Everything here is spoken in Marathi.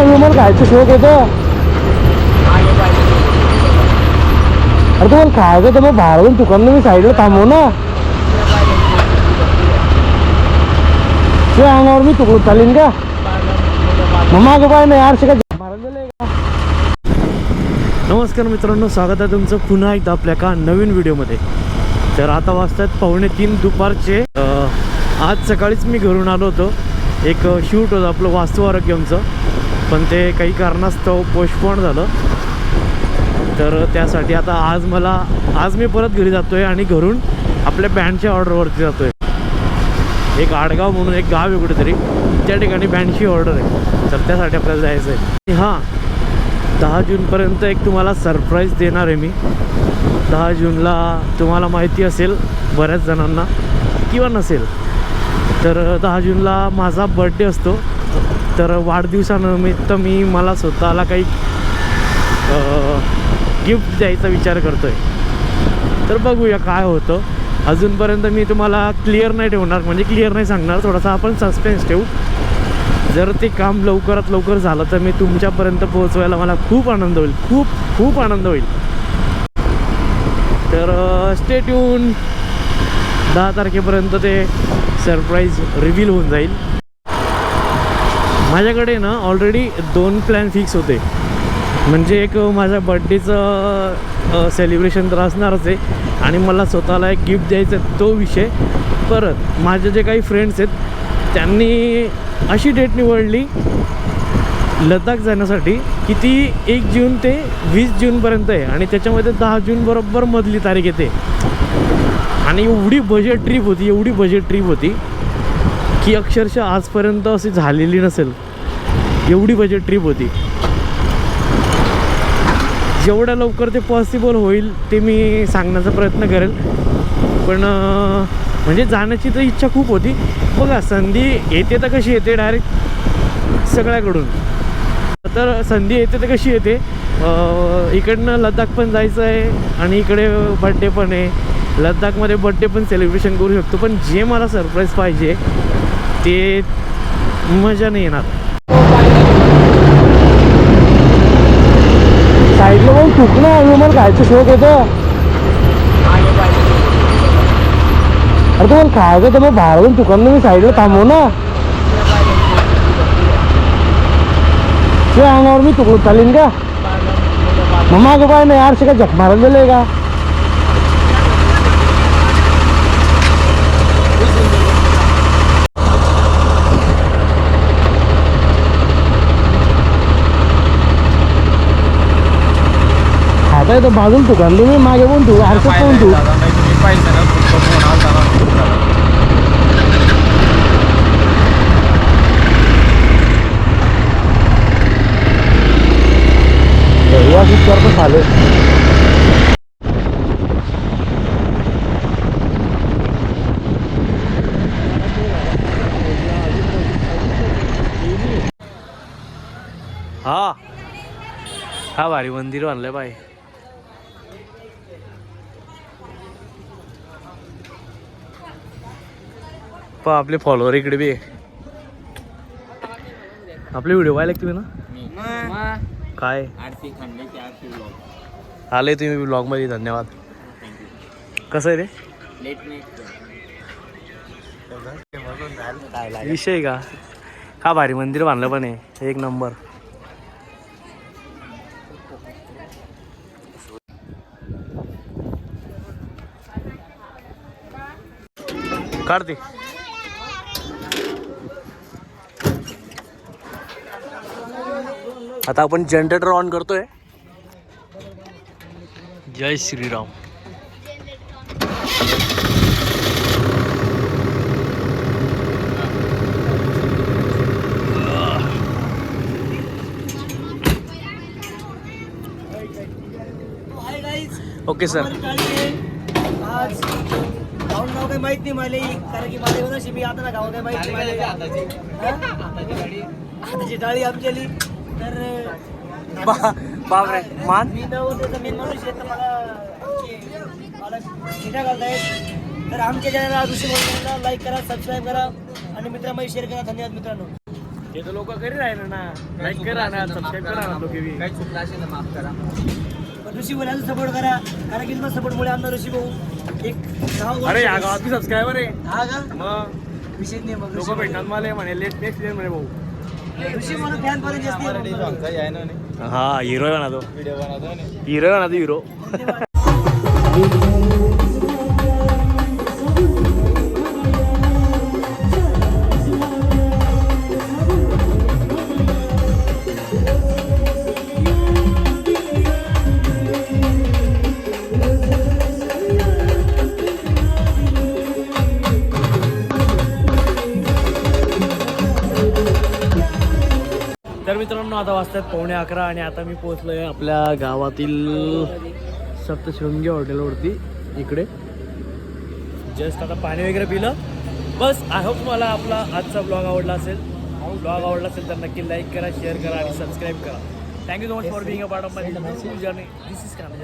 ह्युमर खायचं शोक येतो अरे तुम्हाला खायचं तर मग बाहेर जाऊन दुकान मी साईडला थांबव ना. ते अंगावर मी तुकडून चालेन का मग मागं पाय नाही आरशे का नमस्कार मित्रांनो स्वागत आहे तुमचं पुन्हा एकदा आपल्या का नवीन व्हिडिओमध्ये. तर आता वाजतात पावणे तीन दुपारचे. आज सकाळीच मी घरून आलो होतो. एक शूट होतं आपलं वास्तू आरोग्यमचं पण ते काही कारणास्तव पोस्टपोन झालं. तर त्यासाठी आता आज मला आज मी परत घरी जातो आहे आणि घरून आपल्या बँडच्या ऑर्डरवरती जातो आहे एक आडगाव म्हणून एक गाव आहे कुठेतरी. त्या ठिकाणी बँडची ऑर्डर आहे. तर त्यासाठी आपल्याला जायचं आहे हां दहा जूनपर्यंत एक तुम्हाला सरप्राईज देणार आहे मी. दहा जूनला तुम्हाला माहिती असेल बऱ्याच जणांना किंवा नसेल. तर दहा जूनला माझा बड्डे असतो. तर वाढदिवसानिमित्त मी मला स्वतःला काही गिफ्ट द्यायचा विचार करतो आहे तर बघूया काय होतं. अजूनपर्यंत मी तुम्हाला क्लिअर नाही ठेवणार म्हणजे क्लिअर नाही सांगणार थोडासा आपण सस्पेन्स ठेवू. जर ते काम लवकरात लवकर झालं तर मी तुमच्यापर्यंत पोहोचवायला मला खूप आनंद होईल. खूप खूप आनंद होईल. तर स्टेट येऊन दहा तारखेपर्यंत ते सरप्राईज रिव्हील होऊन जाईल. माझ्याकडे ना ऑलरेडी दोन प्लॅन फिक्स होते. म्हणजे एक माझ्या बड्डेचं सेलिब्रेशन तर असणारच आहे. आणि मला स्वतःला एक गिफ्ट द्यायचं तो विषय. परत माझे जे काही फ्रेंड्स आहेत त्यांनी अशी डेट निवडली लडाख जाण्यासाठी की ती एक जून ते वीस जूनपर्यंत आहे. आणि त्याच्यामध्ये दहा जून बरोबर मधली तारीख येते. आणि एवढी बजेट ट्रिप होती एवढी बजेट ट्रिप होती की अक्षरशः आजपर्यंत अशी झालेली नसेल. एवढी बजेट ट्रिप होती. जेवढ्या लवकर ते पॉसिबल होईल ते मी सांगण्याचा प्रयत्न करेल. पण म्हणजे जाण्याची तर इच्छा खूप होती. बघा संधी येते तर कशी येते डायरेक्ट सगळ्याकडून. तर संधी येते तर कशी येते? इकडनं लद्दाख पण जायचं आहे आणि इकडे बड्डे पण आहे. लद्दाखमध्ये बड्डे पण सेलिब्रेशन करू शकतो. पण जे मला सरप्राईज पाहिजे ते मजा नाही येणार. साईडला पण चुकलं मला खायचं शोक येतो अरे तुम्हाला खायचं तर मग बाहेर जाऊन दुकान मी साईडला थांबव ना. ते अंगावर मी तुकडून चालेल का? मग मागं पाय नाही यार शिका झक मारायला दिलंय का? खाता येतं बाजून दुकान तुम्ही मागे पण तू आरशात पण तू. पण झालं. हा हा. भारी मंदिर बांधलंय बाय पा आपले फॉलोअर इकडे बी आहे. आपले व्हिडिओ पाहिले का तुम्ही ना? काय? आले तुम्ही ब्लॉगमध्ये धन्यवाद कसं आहे रे विषय का? हा भारी मंदिर बांधलं पण आहे? एक नंबर काढते. आता आपण जनरेटर ऑन करतोय. जय श्रीराम. ओके सर आज नाव काही माहित नाही मला कारण की आता ना गाव काही माहित नाही मला. हाताची डाळी आमच्याली तर बापरे मान? मी मेन आहे तर मला मला शिटा घालतायत तर आमच्या चॅनलला ऋषी लाईक करा सबस्क्राईब करा आणि मित्रांमध्ये शेअर करा. धन्यवाद मित्रांनो. हे तर लोक घरी राहिले ना. लाईक करा ना सबस्क्राईब करा ना लोक. बी. काही चुकलं असेल माफ करा. पण ऋषी भाऊ सपोर्ट करा. कारण की तुमचा सपोर्ट मुळे आमचा ऋषी भाऊ एक दहा अरे या गावात बी सबस्क्रायबर आहे. हा का? मग? विषय नाही मग लोक भेटतात मला म्हणे लेट नेक्स्ट म्हणे भाऊ. हा हिरो आहे ना तो. हिरो आहे ना तो हिरो तर मित्रांनो आता वाजतात पावणे अकरा आणि आता मी पोहोचलो आहे आपल्या गावातील सप्तशृंगी हॉटेलवरती इकडे. जस्ट आता पाणी वगैरे पिलं. बस आय होप तुम्हाला आपला आजचा ब्लॉग आवडला असेल. ब्लॉग आवडला असेल तर नक्की लाईक करा शेअर करा आणि सबस्क्राईब करा. Thank you so much for being a part of my journey this is Kana